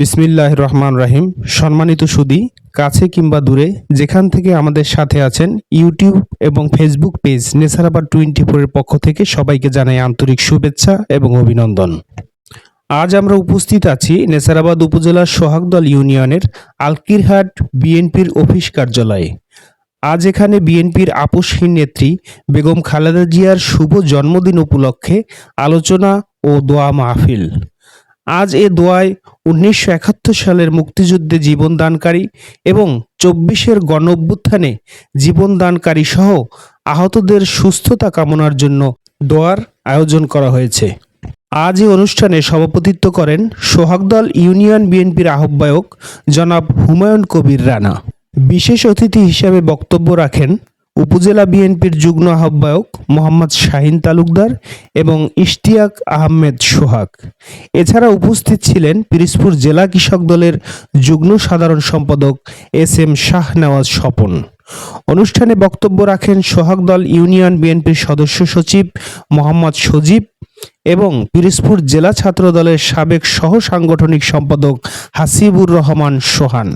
বিসমিল্লাহ রহমান রাহিম। সম্মানিত সুদি, কাছে কিংবা দূরে, যেখান থেকে আমাদের সাথে আছেন ইউটিউব এবং ফেসবুক পেজ নেসারাবাদ টোয়েন্টি ফোরের পক্ষ থেকে সবাইকে জানাই আন্তরিক শুভেচ্ছা এবং অভিনন্দন। আজ আমরা উপস্থিত আছি নেসারাবাদ উপজেলার সোহাগদল ইউনিয়নের আলকিরহাট বিএনপির অফিস কার্যালয়ে। আজ এখানে বিএনপির আপোষহীন নেত্রী বেগম খালেদা জিয়ার শুভ জন্মদিন উপলক্ষে আলোচনা ও দোয়া মাহফিল। আজ এ দোয়ায় উনিশশো একাত্তর সালের মুক্তিযুদ্ধে জীবনদানকারী এবং চব্বিশের গণ অভ্যুত্থানে জীবনদানকারী সহ আহতদের সুস্থতা কামনার জন্য দোয়ার আয়োজন করা হয়েছে। আজ এই অনুষ্ঠানে সভাপতিত্ব করেন সোহাগদল ইউনিয়ন বিএনপির আহ্বায়ক জনাব হুমায়ুন কবির রানা। বিশেষ অতিথি হিসেবে বক্তব্য রাখেন উপজেলা বিএনপির যুগ্ম আহ্বায়ক মোহাম্মদ শাহিন তালুকদার এবং ইশতিয়াক আহমেদ সোহাগ। এছাড়া উপস্থিত ছিলেন পিরিজপুর জেলা কৃষক দলের যুগ্ম সাধারণ সম্পাদক এস এম শাহনওয়াজ স্বপন। অনুষ্ঠানে বক্তব্য রাখেন সোহাগ দল ইউনিয়ন বিএনপির সদস্য সচিব মোহাম্মদ সজীব এবং পিরিজপুর জেলা ছাত্র দলের সাবেক সহ সাংগঠনিক সম্পাদক হাসিবুর রহমান সোহান।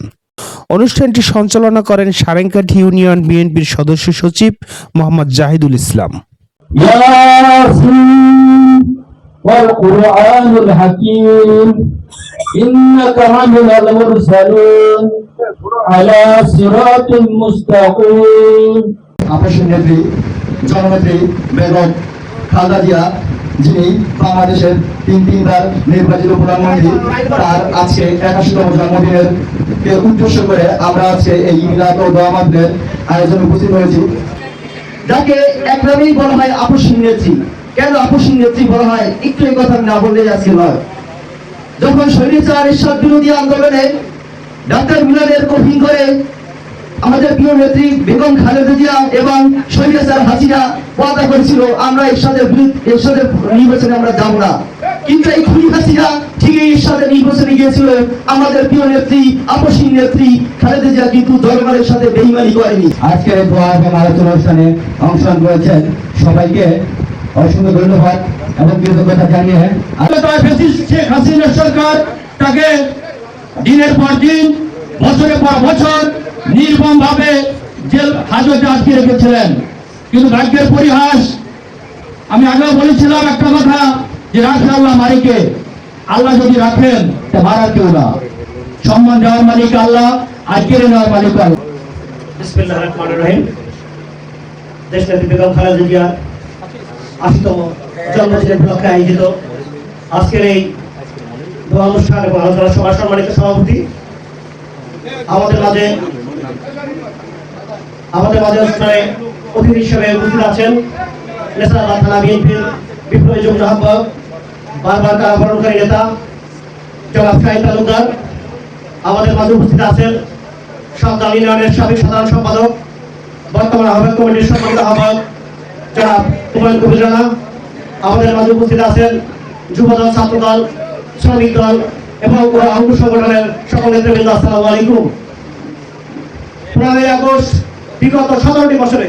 অনুষ্ঠানটি সঞ্চালনা করেন সারেঙ্কাঠি ইউনিয়ন বিএনপির সদস্য সচিব মোহাম্মদ জাহিদুল ইসলাম ياسين والقرآن الحكيم إنك من المرسلين على صراط مستقيم আপসের নেত্রী জননেত্রী বেগম খালেদা জিয়া যিনি বাংলাদেশের তিন তিনবার নির্বাচিত প্রধানমন্ত্রী তার আজকে একাশিতম জন্মদিনের উদ্দেশ্য করে আমরা আজকে এই মিলাদ ও আয়োজনে উপস্থিত হয়েছি। যাকে বলা হয় নেত্রী। কেন নেত্রী বলা হয়? একটু এই কথা না বললে আজকে নয়। যখন ঈশ্বর বিরোধী আন্দোলনে ডাক্তার মিলাদের করে আমাদের প্রিয় নেত্রী বেগম খালেদা জিয়া এবং স্বৈরাচার হাসিনা ওয়াদা করেছিল, আমরা এরশাদের বিরুদ্ধে এরশাদের নির্বাচনে আমরা যাব না। কিন্তু এই খুনি হাসিনা ঠিকই এরশাদের নির্বাচনে গিয়েছিল। আমাদের প্রিয় নেত্রী আপসী নেত্রী খালেদা জিয়া কিন্তু দরবারের সাথে বেইমানি করেনি। আজকের এই দোয়া এবং আলোচনা অনুষ্ঠানে অংশগ্রহণ করেছেন সবাইকে অসংখ্য ধন্যবাদ এবং কৃতজ্ঞতা জানিয়ে শেখ হাসিনা সরকার তাকে দিনের পর দিন বছরের পর বছর নির্মম ভাবে জেল হাজতে আটকে রেখেছিলেন। কিন্তু ভাগ্যের পরিহাস আমি আগেও বলেছিলাম একটা কথা যে রাখে আল্লাহ মালিকে আল্লাহ যদি রাখেন, তা কেউ না। সম্মান দেওয়ার মালিক আল্লাহ, আর কেড়ে নেওয়ার মালিক আল্লাহ। অনুষ্ঠান সভাপতি। আমাদের আমাদের অনুষ্ঠানে অতিথি হিসেবে আছেন বিপ্লবী যুগ্ম আহ্বায়ক বারবার কারাবরণকারী নেতা জনাব শাহিদ তালুকদার। আমাদের মাঝে উপস্থিত আছেন সাবধান ইউনিয়নের সাবেক সাধারণ সম্পাদক, বর্তমান আহ্বায়ক কমিটির সম্মানিত আহ্বায়ক জনাব হুমায়ুন কবির আমাদের মাঝে উপস্থিত আছেন যুবদল, ছাত্রদল, শ্রমিক দল এবং অঙ্গ সংগঠনের সকল নেতৃবৃন্দ, আসসালামু আলাইকুম। পনেরোই আগস্ট, বিগত সতেরোটি বছরে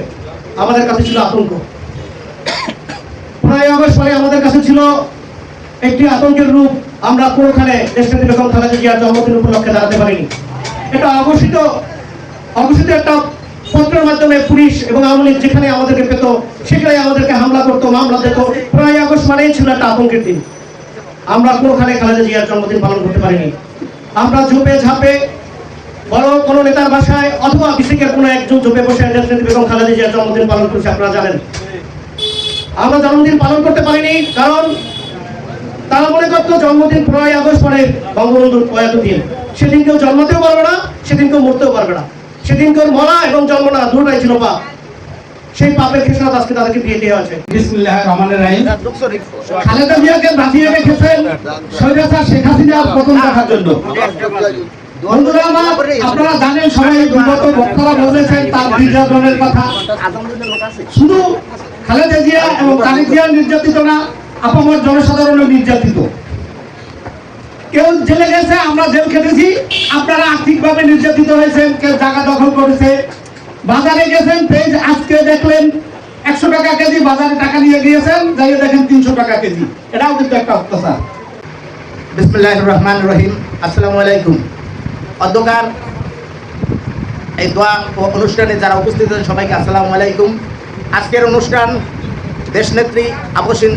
আমাদের কাছে ছিল আতঙ্ক। পনেরোই আগস্ট পরে আমাদের কাছে ছিল একটি আতঙ্কের রূপ আমরা কোনোখানে দেশনেত্রী বেগম খালেদা জিয়ার জন্মদিন উপলক্ষে দাঁড়াতে পারিনি। এটা অঘোষিত অঘোষিত একটা পত্রের মাধ্যমে পুলিশ এবং আওয়ামী যেখানে আমাদেরকে পেত, সেখানে আমাদেরকে হামলা করতো, মামলা দিত। পনেরোই আগস্ট মানেই ছিল একটা আতঙ্কের দিন। আমরা কোনোখানে খালেদা জিয়ার জন্মদিন পালন করতে পারিনি। আমরা ঝোপে ঝাঁপে বড় কোনো নেতার বাসায় অথবা বিসিকের কোনো একজন ঝোপে বসে দেশনেত্রী বেগম খালেদা জিয়ার জন্মদিন পালন করেছে, আপনারা জানেন। আমরা জন্মদিন পালন করতে পারিনি, কারণ মনে করতো জন্মদিন পনেরোই আগস্ট পরে বঙ্গবন্ধুর প্রয়াত দিন। সেদিন কেউ জন্মাতেও পারবে না সেদিন কেউ মরতেও পারবে না। সেদিন কেউ মরা এবং জন্ম না দুটাই ছিল পাপ। সেই পাপের খেসারত আজকে তাদেরকে দিয়ে দেওয়া আছে। বিসমিল্লাহ রহমানের রাহিম। খালেদা জিয়াকে বাঁচিয়ে রেখেছেন স্বৈরাচার শেখ হাসিনা পতন দেখার জন্য। বন্ধুরা আমার আপনারা জানেন সবাই বিগত বক্তারা বলেছেন তার নির্যাতনের কথা। শুধু খালেদা জিয়া এবং তারেক জিয়া নির্যাতিত না আপামর জনসাধারণও নির্যাতিত। কেউ জেলে গেছে, আমরা জেল খেটেছি। আপনারা আর্থিকভাবে নির্যাতিত হয়েছেন, কেউ জায়গা দখল করেছে। বাজারে গেছেন পেজ আজকে দেখলেন, একশো টাকা কেজি বাজারে টাকা নিয়ে গিয়েছেন, যাইয়ে দেখেন তিনশো টাকা কেজি। এটাও কিন্তু একটা অত্যাচার। বিসমুল্লাহ রহমান রহিম। আসসালামু আলাইকুম। অধ্যকার এই দোয়া অনুষ্ঠানে যারা উপস্থিত আছেন সবাইকে আসসালামু আলাইকুম। আজকের অনুষ্ঠান দেশনেত্রী আপসীন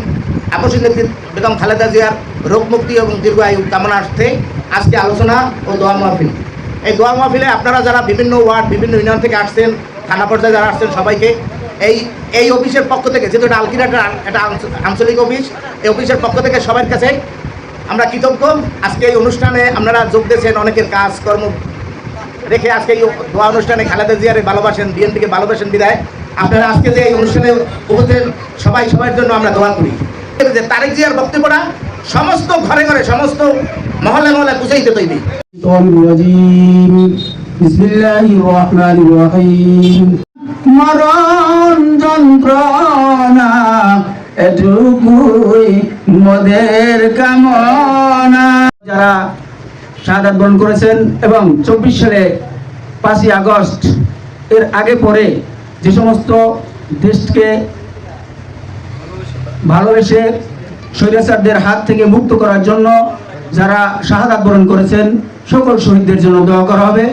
নেত্রী বেগম খালেদা জিয়ার রোগ মুক্তি এবং দীর্ঘায়ু কামনার্থে আজকে আলোচনা ও দোয়া মাহফিল। এই দোয়া মাহফিলে আপনারা যারা বিভিন্ন ওয়ার্ড, বিভিন্ন ইউনিয়ন থেকে আসছেন, থানা পর্যায়ে যারা আসছেন সবাইকে এই এই অফিসের পক্ষ থেকে, যেহেতু এটা আলকিরাটা একটা আঞ্চ- আঞ্চলিক অফিস, এই অফিসের পক্ষ থেকে সবার কাছে আমরা কৃতজ্ঞ। আজকে এই অনুষ্ঠানে আপনারা যোগ দিয়েছেন অনেকের কাজ, কর্ম রেখে আজকে এই দোয়া অনুষ্ঠানে খালেদা জিয়ারে ভালোবাসেন, বিএনপিকে ভালোবাসেন, বিদায়। আপনারা আজকে যে এই অনুষ্ঠানে উপস্থিত, সবাই সবার জন্য আমরা দোয়া করি। যে তারেক জিয়ার বক্তব্যটা সমস্ত ঘরে ঘরে, সমস্ত মহলে মহলে বুঝাইতে তৈরি মরণ যন্ত্রণা এটুকুই মদের কামনা। যারা শাহাদ গ্রহণ করেছেন এবং চব্বিশ সালে পাঁচই আগস্ট এর আগে পরে যে সমস্ত দেশকে ভালোবেসে স্বৈরাচারদের হাত থেকে মুক্ত করার জন্য যারা শাহাদাত বরণ করেছেন, সকল শহীদদের জন্য দোয়া করা হবে।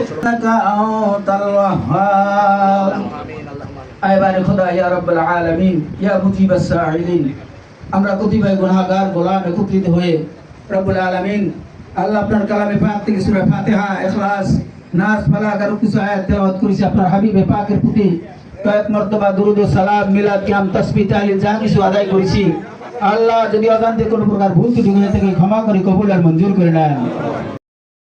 আমরা কতিপয় গুনাহগার গোলাম একত্রিত হয়ে রব্বুল আলামিন, আল্লাহ আপনার কালামে পাক থেকে সূরা ফাতিহা, ইখলাস, নাস ফালাক আর কিছু আয়াত করেছি। আপনার হাবিবে পাকের প্রতি কয়েক মর্তবা দুরুদ সালাম, মিলাদ, কিয়াম তসবি তাহলিল যা কিছু আদায় করেছি। আল্লাহ যদি অজান্তে কোনো প্রকার ভুল ত্রুটি হয়ে থাকে, ক্ষমা করে কবুল আর মঞ্জুর করে নেন।